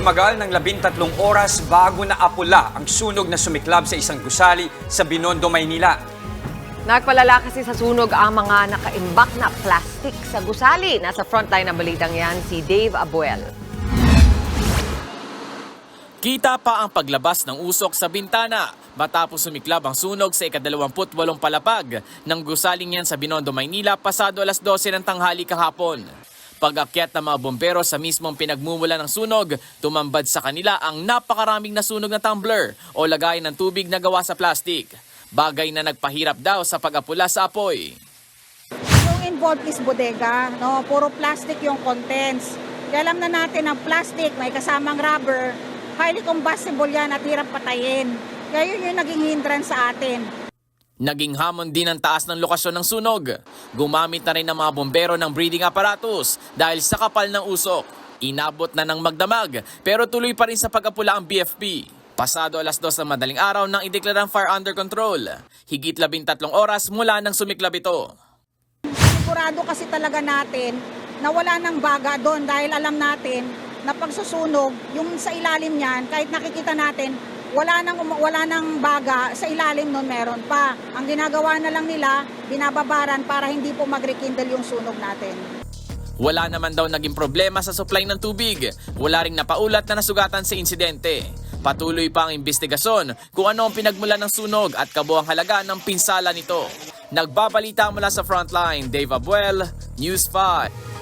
Tumagal ng labintatlong oras bago naapula ang sunog na sumiklab sa isang gusali sa Binondo, Maynila. Nagpalala kasi sa sunog ang mga nakaimbak na plastic sa gusali. Nasa frontline ng balitang yan si Dave Abuel. Kita pa ang paglabas ng usok sa bintana matapos sumiklab ang sunog sa ikadalawamput-walong palapag ng gusaling yan sa Binondo, Maynila pasado alas 12 ng tanghali kahapon. Pag-akyat ng mga bombero sa mismong pinagmumula ng sunog, tumambad sa kanila ang napakaraming nasunog na tumbler o lagay ng tubig na gawa sa plastic. Bagay na nagpahirap daw sa pag-apula sa apoy. Yung involved is bodega, no? Puro plastic yung contents. Kaya alam na natin ang plastic, may kasamang rubber, highly combustible yan at hirap patayin. Kaya yun yung naging hindrance sa atin. Naging hamon din ang taas ng lokasyon ng sunog. Gumamit na rin ng mga bombero ng breathing apparatus dahil sa kapal ng usok. Inabot na ng magdamag pero tuloy pa rin sa pag-apula ang BFP. Pasado alas dos ng madaling araw nang ideklarang fire under control. Higit labintatlong oras mula nang sumiklab ito. Sigurado kasi talaga natin na wala nang baga doon dahil alam natin na pagsusunog, yung sa ilalim niyan, kahit nakikita natin, wala nang, wala nang baga, sa ilalim nun meron pa. Ang ginagawa na lang nila, binababaran para hindi po mag-rekindle yung sunog natin. Wala naman daw naging problema sa supply ng tubig. Wala ring napaulat na nasugatan sa insidente. Patuloy pa ang investigasyon kung ano ang pinagmula ng sunog at kabuang halaga ng pinsala nito. Nagbabalita mula sa frontline, Dave Abuel, News 5.